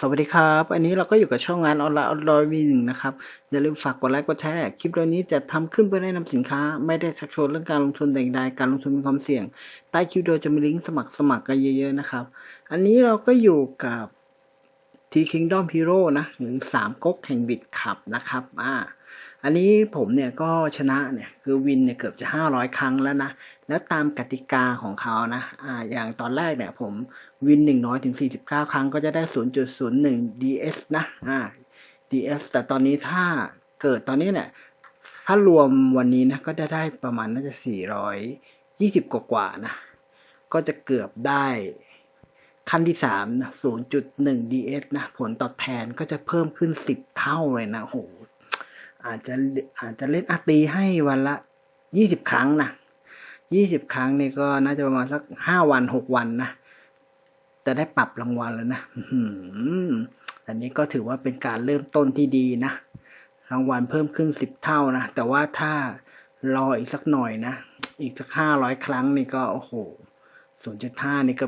สวัสดีครับ อันนี้เราก็อยู่กับช่องงานออนไลน์ออนไลน์วีหนึ่งนะครับ อย่าลืมฝากกดไลค์กดแชร์คลิปเรื่องนี้จะทำขึ้นเพื่อแนะนำสินค้า ไม่ได้ชักชวนเรื่องการลงทุนแต่งใดการลงทุนมีความเสี่ยง ใต้คลิปโดยจะมีลิงก์สมัครสมัครกันเยอะๆนะครับ อันนี้เราก็อยู่กับทีคิงดอมฮีโร่นะหรือสามก๊กแห่งบิดขับนะครับ อ่า อันนี้ผมเนี่ยก็ชนะเนี่ยคือวินเนี่ยเกือบจะ 500 ครั้งแล้วนะ แล้วตามกติกาของเขานะอ่าอย่างตอนแรกเนี่ยผมวิน 100ถึง49 ครั้งก็จะได้ 0.01 DS นะอ่า DS แต่ตอนนี้ถ้าเกิดตอนนี้เนี่ยถ้ารวมวันนี้นะก็จะได้ประมาณน่าจะ 420 กว่ากว่านะ ก็จะเกือบได้ขั้นที่สามนะ0.1 DS นะ ผลตอบแทนก็จะเพิ่มขึ้น 10 เท่าเลยนะโห อาจจะอาจจะเล่นอาตีให้วันละ20ครั้งนะ20ครั้งนี่ก็น่าจะประมาณสัก5วัน6วันนะจะได้ปรับรางวัลแล้วนะอันนี้ก็ถือว่าเป็นการเริ่มต้นที่ดีนะ รางวัลเพิ่มขึ้น10เท่านะ แต่ว่าถ้ารออีกสักหน่อยนะ อีกสัก500ครั้งนี่ก็โอ้โห0.5นี่ก็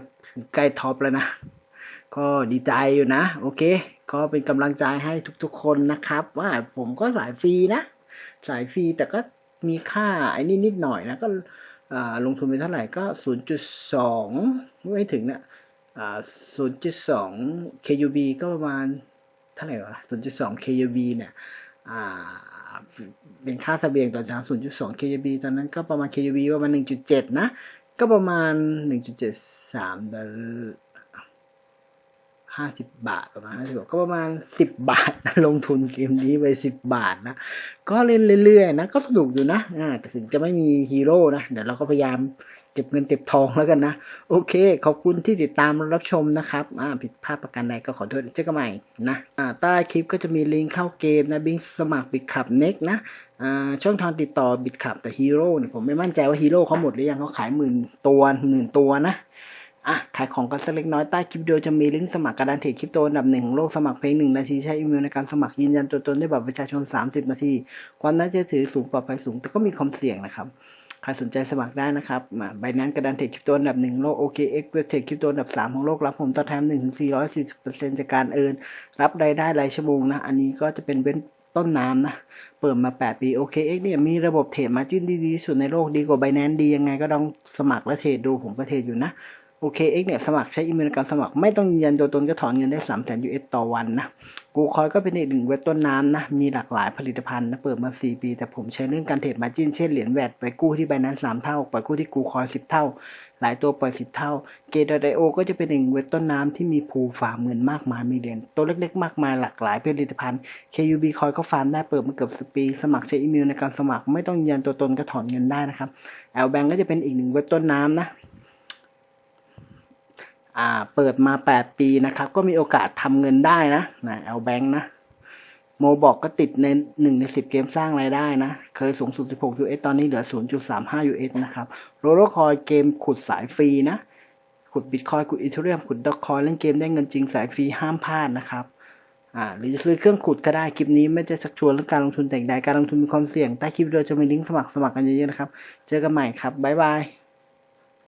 ใกล้ท็อปแล้วนะ ก็ดีใจอยู่นะ โอเค ก็เป็นกำลังใจให้ทุกๆคนนะครับ ว่าผมก็สายฟรีนะ สายฟรีแต่ก็มีค่าไอ้นี่นิดหน่อยนะ ก็อ่าลงทุนไปเท่าไหร่ก็ 0.2 ไม่ถึงนะอ่า0.2 KUB ก็ประมาณเท่าไหร่วะ0.2 KUB เนี่ยอ่าเป็นค่าสเสบียงต่อเช้า0.2 KUB ตอนนั้นก็ประมาณ KUB ประมาณ 1.7 นะ ก็ประมาณ 1.73ดอลลาร์ ห้าสิบบาทประมาณห้าสิบาทก็ประมาณสิบบาทนะลงทุนเกมนี้ไปสิบบาทนะ ก็เล่นเรื่อยๆนะ ก็สนุกอยู่นะอ่าแต่ถึงจะไม่มีฮีโร่นะ เดี๋ยวเราก็พยายามเก็บเงินเก็บทองแล้วกันนะ โอเค ขอบคุณที่ติดตามรับชมนะครับอ่าผิดพลาดประการใดก็ขอโทษเจอกันใหม่นะอ่าใต้คลิปก็จะมีลิงก์เข้าเกมนะบิงสมัครบิดขับเน็กนะอ่าช่องทางติดต่อบิดขับแต่ฮีโร่เนี่ยผมไม่มั่นใจว่าฮีโร่เขาหมดหรือยังเขาขายหมื่นตัวหมื่นตัวนะ อะขายของกันสักเล็กน้อยใต้คลิปวิดีโอจะมีลิงก์สมัครการดันเทรดคริปโตอันดับหนึ่งของโลกสมัครเพียงหนึ่งนาทีใช้อีเมลในการสมัครยืนยันตัวตนด้วยบัตรประชาชน 30 นาที ความน่าเชื่อถือสูงปลอดภัยสูง แต่ก็มีความเสี่ยงนะครับใครสนใจสมัครได้นะครับใบนั้นกระดานเทรดคริปโตอันดับหนึ่งโลก OKX เว็บเทรดคริปโตอันดับสามของโลกรับผมตอแทนหนึ่งถึงสี่ร้อยสี่สิบเปอร์เซ็นต์จากการเอินรับรายได้รายชั่วโมงนะ อันนี้ก็จะเป็นเว้นต้นน้ำนะ เปิดมา 8 ปี OKX เนี่ยมีระบบเทรดมาจิ้นดีที่สุดในโลกดีกว่า Binance ดียังไงก็ต้องสมัครและเทรดดูผมก็เทรดอยู่นะ OKX เนี่ยสมัครใช้อีเมลในการสมัคร ไม่ต้องยืนยันตัวตนก็ถอนเงินได้3แสน US ต่อวันนะ กูคอยก็เป็นอีกหนึ่งเว็บต้นน้ำนะ มีหลากหลายผลิตภัณฑ์นะ เปิดมา 4 ปี แต่ผมใช้เรื่องการเทรดมาจิ้นเช่นเหรียญแวดไปกู้ที่ Binance 3เท่า ปล่อยกู้ที่กูคอย 10 เท่า หลายตัวปล่อย 10 เท่า Gate.io ก็จะเป็นหนึ่งเว็บต้นน้ำที่มีภูฟาร์มเงินมากมายมีเหรียญตัวเล็กๆ มากมายหลากหลายผลิตภัณฑ์ KUB คอยก็ฟาร์มได้เปิดมาเกือบ10ปี สมัครใช้อีเมลในการสมัคร ไม่ต้องยืนยันตัวตนก็ถอนเงินได้นะครับ L Bank ก็จะเป็นอีกหนึ่งเว็บต้นน้ำนะ เปิดมา 8 ปีนะครับ ก็มีโอกาสทำเงินได้นะนะ L Bank นะ โมบอกก็ติดในหนึ่งในสิบเกมสร้างรายได้นะ เคยสูงสุด 16 US ตอนนี้เหลือ 0.35 US นะครับโรโรคอยเกมขุดสายฟรีนะ ขุดบิตคอยขุดอีเทเรียมขุดดอกคอยเล่นเกมได้เงินจริงสายฟรีห้ามพลาดนะครับอ่าหรือจะซื้อเครื่องขุดก็ได้คลิปนี้ไม่ได้ชักชวนเรื่องการลงทุนแต่งใดการลงทุนมีความเสี่ยงใต้คลิปวิดีโอจะมีลิงก์สมัครสมัครกันเยอะๆนะครับ เจอกันใหม่ครับบ๊ายบาย